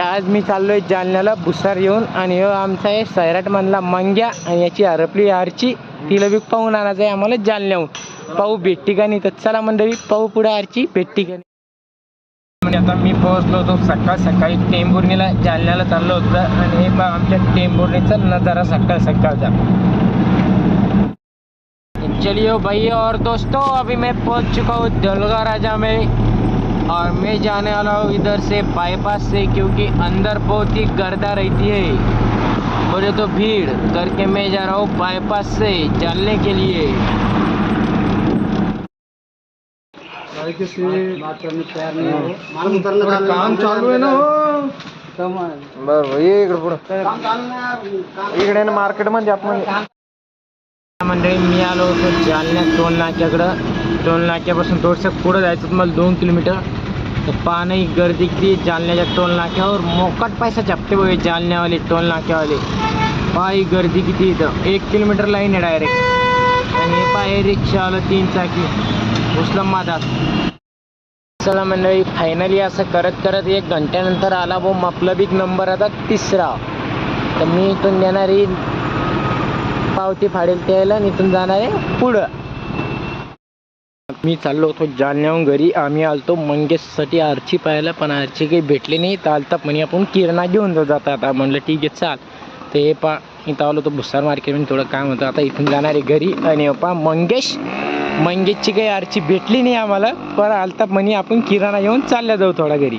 आज मी चाललोय जालन्याला भुसार येऊन आणि ह्यो आमचा आहे सैराट मधला मंग्या आणि याची हरपली आरची. तिला बी पाहून आणायचं आहे आम्हाला जालन्याहून. पाहू भेटती का नाही तर चला मंडळी पाहू पुढे आरची भेटती का नाही. म्हणजे आता मी पोहोचलो होतो सकाळ सकाळी टेंभुर्णीला. जालन्याला चाललो होतं आणि हे पहा आमच्या टेंभुर्णीचा नजारा सकाळ सकाळचा. चलिए भाई और दोस्तों अभी मैं पहुंच चुका हूँ दलगा राजा में. और मैं जाने वाला हूँ इधर से बाईपास से क्योंकि अंदर बहुत ही गर्दा रहती है। बोले तो भीड़ करके मैं जा रहा हूँ बाईपास से चलने के लिए। काम चालू आहे ना बरोबर ये इकडे पुढं इकडे ना मार्केटमध्ये आपण मंडळी मी आलो होतो जालन्या टोल नाक्याकडं टोल नाक्यापासून थोडंसं पुढं जायचं दोन किलोमीटर. तर पहा नाही गर्दी किती आहे जालन्याच्या टोल नाक्यावर मोकाट पैसा छापते बघ जालन्यावाले टोल नाक्यावाले पहा ही गर्दी किती इथं एक किलोमीटर लाईन आहे डायरेक्ट आणि हे पहा हे रिक्षावालं तीन चाकी उस्लामाबाद चला मंडळी फायनली असं करत करत एक घंट्यानंतर आला भाऊ मपलबिक नंबर आता तिसरा। तर मी इथून देणारी पावती फाडेल त्याला आणि इथून जाणार आहे पुढं। मी चाललो होतो जालन्याहून घरी. आम्ही आलतो मंगेशसाठी. आरची पाहायला पण आरची काही भेटली नाही. तर आलता म्हणे आपण किरणा घेऊन जाऊ जाता. आता म्हणलं ठीक आहे चाल. ते पा इथं आलो होतो भुसार मार्केटमध्ये थोडं काम होतं. आता इथून जाणार आहे घरी. आणि पा मंगेश मंगेशची काही आरची भेटली नाही आम्हाला. पण आलता म्हणे आपण किराणा घेऊन चालल्या जाऊ थोडा घरी.